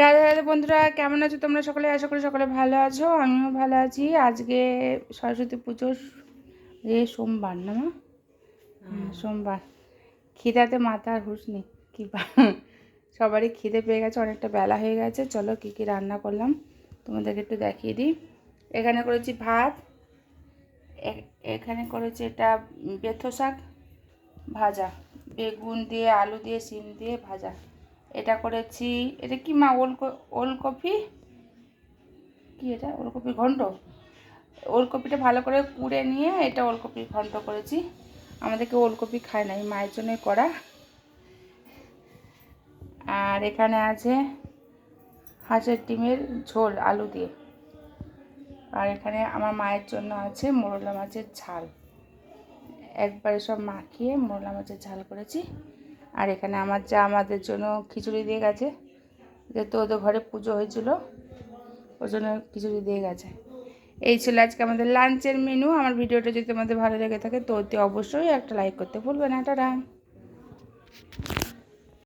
রাধা রাধা বন্ধুরা কেমন আছো তোমরা সকলে? আশা করি সকলে ভালো আছো আমিও ভালো আছি। আজকে সরস্বতী পুজোর এ সোমবার না মা? হ্যাঁ, সোমবার। খিদাতে মাথার হুঁশ নেই কী সবারই খিদে পেয়ে গেছে অনেকটা বেলা হয়ে গেছে। চলো কী কী রান্না করলাম তোমাদেরকে একটু দেখিয়ে দিই। এখানে করেছি ভাত এখানে করেছি এটা বেথো শাক ভাজা বেগুন দিয়ে আলু দিয়ে সিম দিয়ে ভাজা। এটা করেছি, এটা কি মা, ওল ওলকপি? কি এটা? ওলকপি ঘন্ট? ওলকপিটা ভালো করে কুড়ে নিয়ে এটা ওলকপি ঘন্ট করেছি। আমাদেরকে ওলকপি খায় না এই মায়ের জন্যই করা। আর এখানে আছে হাঁসের ডিমের ঝোল, আলু দিয়ে। আর এখানে আমার মায়ের জন্য আছে মোরলা মাছের ঝাল। একবারে সব মাখিয়ে মোরলা মাছের ঝাল করেছি। আর এখানে আমার যা আমাদের জন্য খিচুড়ি দিয়ে গেছে। যেহেতু ওদের ঘরে পুজো হয়েছিল, ওর জন্য খিচুড়ি দিয়ে গেছে। এই ছিল আজকে আমাদের লাঞ্চের মেনু আমার ভিডিওটা যদি তোমাদের ভালো লেগে থাকে, তো অতি অবশ্যই একটা লাইক করতে ভুলবে না। টাটা!